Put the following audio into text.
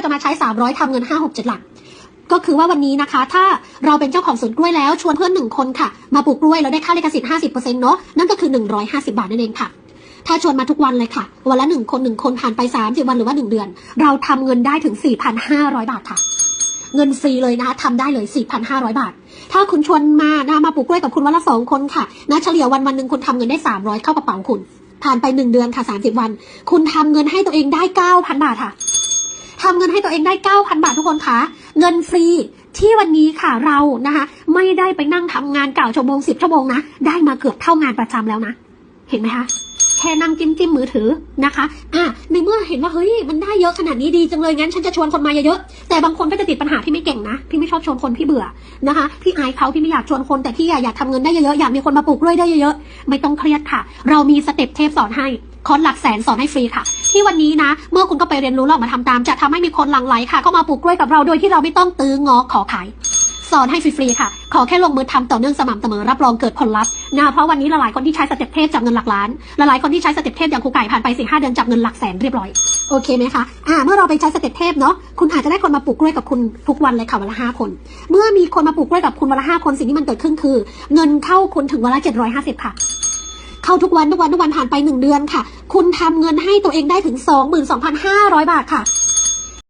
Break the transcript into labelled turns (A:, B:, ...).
A: ก็จะมาใช้ 300ทำเงิน 5 6 7 หลัก ก็คือว่าวันนี้นะคะ ถ้าเราเป็นเจ้าของสวนกล้วยแล้วชวนเพื่อนหนึ่งคนค่ะ มาปลูกกล้วยแล้วได้ค่าลิขสิทธิ์50%เนาะนั่นก็คือ 150 บาทนั่นเองค่ะ ถ้าชวนมาทุกวันเลยค่ะ วันละหนึ่งคนหนึ่งคนผ่านไป 30 วันหรือว่า 1 เดือน เราทำเงินได้ถึง 4,500 บาทค่ะ เงินฟรีเลยนะคะทำได้เลย 4,500 บาท ถ้าคุณชวนมานะมาปลูกกล้วยกับคุณวันละสองคนค่ะนะเฉลี่ยวันวันหนึ่งคุณทำเงินได้ 300 เข้ากระเป๋าคุณผ่านไป 1 เดือนค่ะ 30 วัน คุณทำเงินให้ตัวเองได้ 9,000 บาทค่ะ ทำเงินให้ตัวเองได้ 9,000 บาททุกคนคะเงินฟรีที่วันนี้ค่ะเรานะคะไม่ได้ไปนั่งทำงานเก่าชั่วโมง10ชั่วโมงนะ ได้มาเกือบเท่างานประจำแล้วนะ เห็นไหมคะแค่นั่งจิ้มจิ้มมือถือนะคะ อะ ในเมื่อเห็นว่าเฮ้ยมันได้เยอะขนาดนี้ดีจังเลยงั้นฉันจะชวนคนมาเยอะๆ แต่บางคนก็จะติดปัญหาพี่ไม่เก่งนะ พี่ไม่ชอบชวนคนพี่เบื่อนะคะ พี่อายเขาพี่ไม่อยากชวนคนแต่พี่อยากทำเงินได้เยอะๆ อยากมีคนมาปลูกกล้วยได้เยอะๆ ไม่ต้องเครียดค่ะ เรามีสเต็ปเทพสอนให้คอร์สหลักแสนสอนให้ฟรีค่ะ ที่วันนี้นะ เมื่อคุณก็ไปเรียนรู้แล้วมาทำตาม จะทำให้มีคนหลั่งไหลค่ะ เข้ามาปลูกกล้วยกับเราโดยที่เราไม่ต้องตื้องอขอขายสอนให้ฟรีๆค่ะ ขอแค่ลงมือทำต่อเนื่องสม่ำเสมอรับรองเกิดผลลัพธ์นะเพราะวันนี้หลายๆคนที่ใช้สเต็ปเทพจับเงินหลักล้านหลายๆคนที่ใช้สเต็ปเทพอย่างครูไก่ผ่านไปสี่ห้าเดือนจับเงินหลักแสนเรียบร้อยโอเคไหมคะอ่าเมื่อเราไปใช้สเต็ปเทพเนาะคุณอาจจะได้คนมาปลูกกล้วยกับคุณทุกวันเลยค่ะวันละห้าคน เมื่อมีคนมาปลูกกล้วยกับคุณวันละห้าคนสิ่งที่มันเกิดขึ้นคือ เงินเข้าคุณถึงวันละเจ็ดร้อยห้าสิบค่ะ เข้าทุกวันทุกวันทุกวันผ่านไปหนึ่งเดือนค่ะ คุณทำเงินให้ตัวเองได้ถึงสองหมื่นสองพันห้าร้อยบาทค่ะ